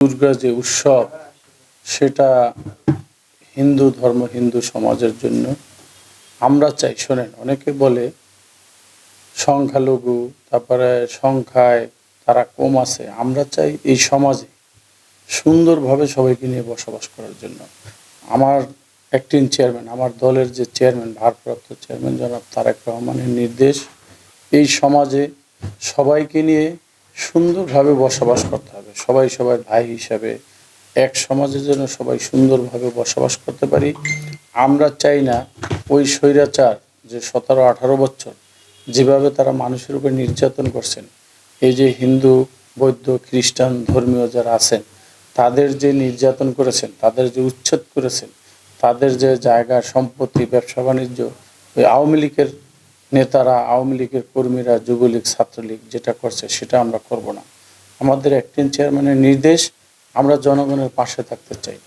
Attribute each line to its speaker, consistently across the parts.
Speaker 1: দুর্গা যে উৎসব, সেটা হিন্দু ধর্ম, হিন্দু সমাজের জন্য। আমরা চাই, শোনেন, অনেকে বলে সংখ্যালঘু, তারপরে সংখ্যায় তারা কম আছে। আমরা চাই এই সমাজে সুন্দরভাবে সবাইকে নিয়ে বসবাস করার জন্য। আমার অ্যাক্টিং চেয়ারম্যান আমার দলের যে চেয়ারম্যান ভারপ্রাপ্ত চেয়ারম্যান জনাব তারেক রহমানের নির্দেশ, এই সমাজে সবাইকে নিয়ে সুন্দরভাবে বসবাস করতে হবে। সবাই সবাই ভাই হিসাবে এক সমাজের জন্য সবাই সুন্দরভাবে বসবাস করতে পারি। আমরা চাই না ওই স্বৈরাচার যে সতেরো, আঠারো বছর যেভাবে তারা মানুষের উপর নির্যাতন করছেন। এই যে হিন্দু, বৌদ্ধ, খ্রিস্টান ধর্মীয় যারা আছেন, তাদের যে নির্যাতন করেছেন, তাদের যে উচ্ছেদ করেছেন, তাদের যে জায়গা, সম্পত্তি, ব্যবসা, বাণিজ্য, ওই আওয়ামী লীগের নেতারা, আওয়ামী লীগের কর্মীরা, যুবলীগ, ছাত্রলীগ যেটা করছে সেটা আমরা করব না। আমাদের একটিন চেয়ারম্যানের নির্দেশ আমরা জনগণের পাশে থাকতে চাই,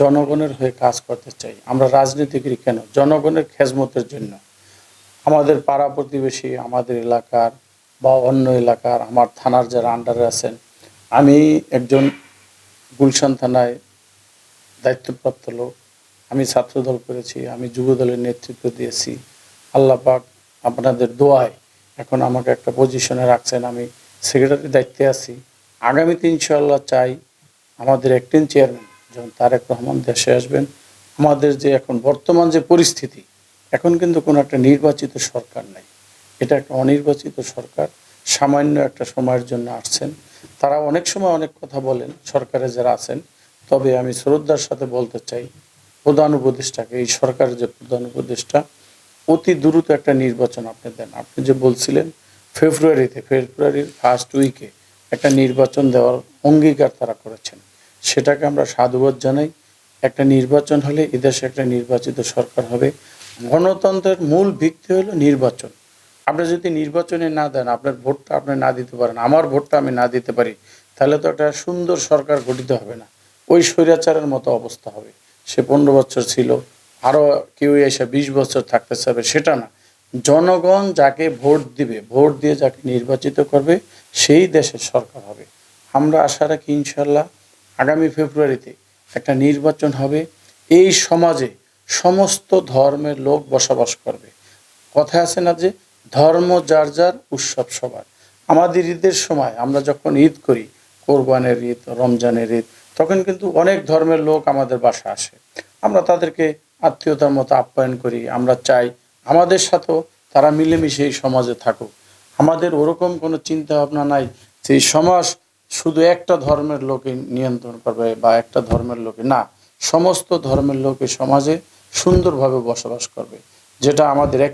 Speaker 1: জনগণের হয়ে কাজ করতে চাই। আমরা রাজনীতি করি কেন? জনগণের খেজমতের জন্য। আমাদের পাড়া প্রতিবেশী, আমাদের এলাকার বা অন্য এলাকার, আমার থানার যারা আন্ডারে আছেন, আমি একজন গুলশান থানায় দায়িত্বপ্রাপ্ত লোক। আমি ছাত্রদল করেছি, আমি যুবদলের নেতৃত্ব দিয়েছি। আল্লাহ পাক আপনাদের দোয়ায়। এখন আমাকে একটা পজিশনে রাখছেন, আমি সেক্রেটারির দায়িত্বে আছি। আগামীতে ইনশাআল্লাহ চাই আমাদের একটিন চেয়ারম্যান যখন তারেক রহমান দেশে আসবেন, আমাদের যে এখন বর্তমান যে পরিস্থিতি, এখন কিন্তু কোনো একটা নির্বাচিত সরকার নাই। এটা একটা অনির্বাচিত সরকার, সামান্য একটা সময়ের জন্য আসছেন। তারা অনেক সময় অনেক কথা বলেন, সরকারে যারা আছেন। তবে আমি শ্রদ্ধার সাথে বলতে চাই, প্রধান উপদেষ্টাকে, এই সরকারের যে প্রধান উপদেষ্টা অতি দ্রুত একটা নির্বাচন আপনি দেন। আপনি যে বলছিলেন, ফেব্রুয়ারিতে, ফেব্রুয়ারির ফার্স্ট উইকে একটা নির্বাচন দেওয়ার অঙ্গীকার তারা করেছেন। সেটাকে আমরা সাধুবাদ জানাই। একটা নির্বাচন হলে এদেশে একটা নির্বাচিত সরকার হবে। গণতন্ত্রের মূল ভিত্তি হলো নির্বাচন। আপনি যদি নির্বাচনে না দেন, আপনার ভোটটা আপনি না দিতে পারেন, আমার ভোটটা আমি না দিতে পারি, তাহলে তো একটা সুন্দর সরকার গঠিত হবে না। ওই স্বৈরাচারের মতো অবস্থা হবে। সে পনেরো বছর ছিল আরও কেউ এসে বিশ বছর থাকতে চাবে সেটা না। জনগণ যাকে ভোট দিবে, ভোট দিয়ে যাকে নির্বাচিত করবে, সেই দেশের সরকার হবে। আমরা আশা রাখি ইনশাল্লাহ আগামী ফেব্রুয়ারিতে একটা নির্বাচন হবে। এই সমাজে সমস্ত ধর্মের লোক বসবাস করবে। কথা আছে না যে ধর্ম যার যার উৎসব সবার। আমাদের ঈদের সময় আমরা যখন ঈদ করি, কোরবানের ঈদ, রমজানের ঈদ, তখন কিন্তু অনেক ধর্মের লোক আমাদের বাসা আসে। আমরা তাদেরকে আত্মীয়তার মতো আপ্যায়ন করি। আমরা চাই আমাদের সাথেও তারা মিলেমিশে এই সমাজে থাকুক। আমাদের ওরকম কোনো চিন্তা ভাবনা নাই যে সমাজ শুধু একটা ধর্মের লোকে নিয়ন্ত্রণ করবে বা একটা ধর্মের লোকে না, সমস্ত ধর্মের লোকে সমাজে সুন্দরভাবে বসবাস করবে, যেটা আমাদের